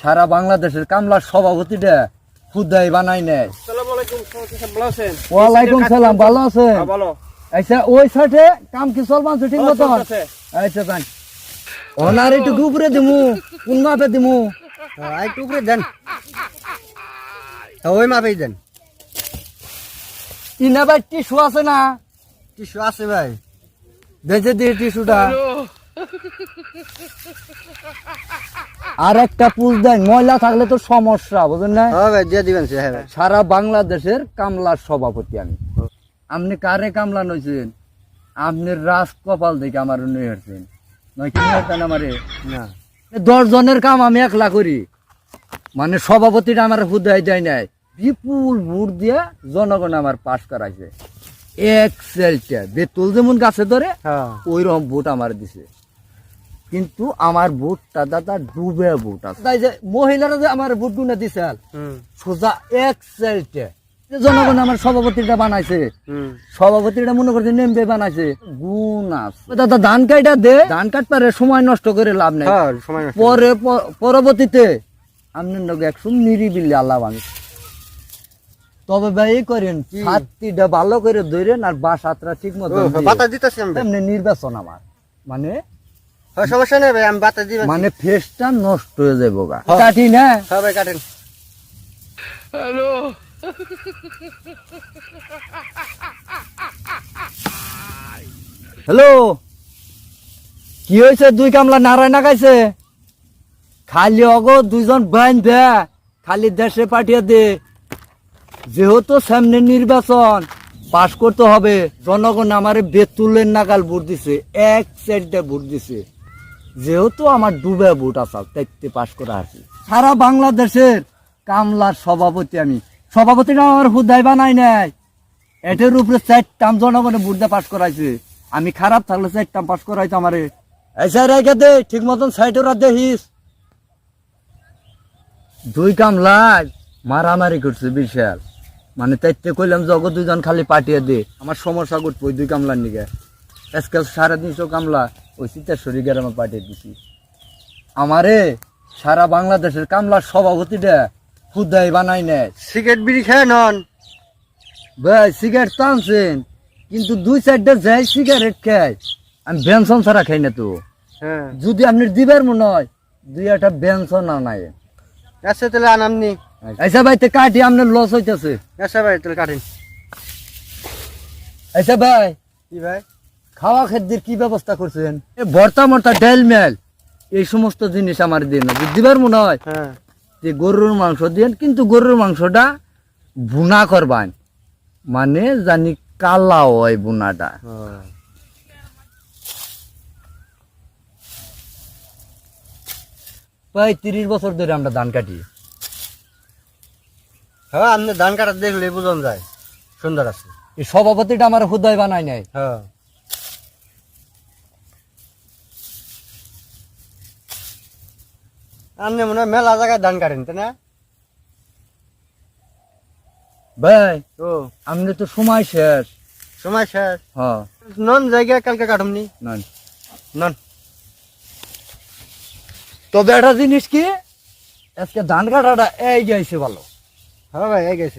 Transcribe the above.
সারা বাংলাদেশের কামলার সভাপতিটা খুদাই বানাই নেয়। সভাপতি সাহেব ভালো ওয়ালাইকুম সালাম ভালো আছেন? হ্যাঁ, আচ্ছা ওই সাইডে কাম কি চলবান ঠিক মতো হ্যাঁ। আচ্ছা তাই ওনার একটু উপরে দিমু কোন মাপে দিমু? একটু উপরে দেন। ওই মাপেই দেন। ইনা ভাই টিস্যু আছে না? টিস্যু আছে ভাই। বেঁচে দিয়ে টিস্যুটা। আর একটা পুষ দেন ময়লা থাকলে তো সমস্যা বুঝলেন না? হ্যাঁ হ্যাঁ সারা বাংলাদেশের কামলার সভাপতি আমি। আপনি কারে কামলা নইছেন? আপনি রাজ কপাল দেখে আমার নয় কি আমারে? না। দশ জনের কাম আমি একলা করি। মানে সভাপতিটা আমার হুদায় দেয় নাই। বিপুল ভোট দিয়ে জনগণ আমার পাশ করাইছে। এক সেলটা বেতুল যেমন গাছে ধরে হ্যাঁ। ওই রকম ভোট আমার দিছে। কিন্তু আমার বুটটা দাদা ডুবে ভোট আছে। তাই যে মহিলারা যে আমার বুট গুনে দিছে সোজা এক সেলটা জনগণ আমার সভাপতিটা বানাইছে। সভাপতিটা মনে করছে নেমবে বানাইছে। গুণ আছে। দাদা ধান কাইটা দে। ধান কাটপারে সময় নষ্ট করে লাভ নাই। হ্যাঁ পরে পরবর্তীতে লোক একশো নিরিবিলি আল্লাহ বানি তবে ভাই এই করেন ছাত্রীটা ভালো করে ধরেন আর বাসাতরা ঠিক মতো আমি। নির্বাচন আমার। মানে সমস্যা নেই ভাই আমি বাতা দিবেন মানে ফেসটা নষ্ট হয়ে যাব গা। হ্যাঁ। কাটি না? হ্যাঁ ভাই কাটেন। হ্যালো। কি হয়েছে? দুই কামলা নারায় না গাইছে খালি অগ দুইজন বাইন দে। খালি দেশে পাঠিয়ে দে। যেহেতু সামনে নির্বাচন পাশ করতে হবে। জনগণ আমার বেতুলের নাগাল ভোট দিছে। এক সাইডে ভোট দিছে। যেহেতু আমার ডুবে ভোট আসাল তাইতে পাশ করা আছে সারা বাংলাদেশের কামলার সভাপতি আমি। সভাপতিটা আমার হুদায় বানাই নাই। এটার উপরে চারটাম জনগণে দিয়ে পাশ করাইছে। আমি খারাপ থাকলে চারটাম পাশ করাইতো আমারে। এসে রেখে দে ঠিক মতন সাইডের দেখিস। দুই কামলায় মারামারি করছে বিশাল। মানে তাইতে কইলাম জগ দুজন খালি পাঠিয়ে দে। আমার সমস্যা করতো দুই কামলার নিকে আজকাল তিনশো কামলা। ওই সীতাশ্বরী গ্রামে পাঠিয়ে দিছি। আমারে সারা বাংলাদেশের কামলার সভাপতিটা খুদাই বানাই নেয়। সিগারেট বিড়ি খেয়ে নন। ভাই সিগারেট টানছেন কিন্তু দুই চারটা যাই সিগারেট খাই আমি বেনসন ছাড়া খাই না তো। হ্যাঁ। যদি আপনি দিবার মনে হয় দুই একটা বেনসন আনাই আচ্ছা তাহলে আনামনি আচ্ছা ভাই তো কাটি আপনার লস হইতেছে। আচ্ছা ভাই তাহলে কাটেন। আচ্ছা ভাই। কি ভাই? খাওয়া খাদ্যের কি ব্যবস্থা করছেন? ভর্তা মর্তা ডাল মেল এই সমস্ত জিনিস আমার দিন। দিবার মনে হয়? হ্যাঁ। যে গরুর মাংস দিন কিন্তু গরুর মাংসটা ভুনা করবান। মানে জানি কালা হয় বুনাটা প্রায় তিরিশ বছর ধরে আমরা ধান কাটি। হ্যাঁ আপনি ধান কাটা দেখলে বুঝন যায়। সুন্দর আছে। এই সভাপতিটা আমার হুদয় বানাই নাই। হ্যাঁ। আপনি মনে হয় মেলা জায়গায় ধান কাটেন তাই না? ভাই ও। আপনি তো সময় শেষ। সময় শেষ? হ্যাঁ। নন জায়গা কালকে কাটুমনি? নন। নন। তবে একটা জিনিস কি? আজকে ধান কাটাটা এই গেছে ভালো। হ্যাঁ ভাই এই গেছে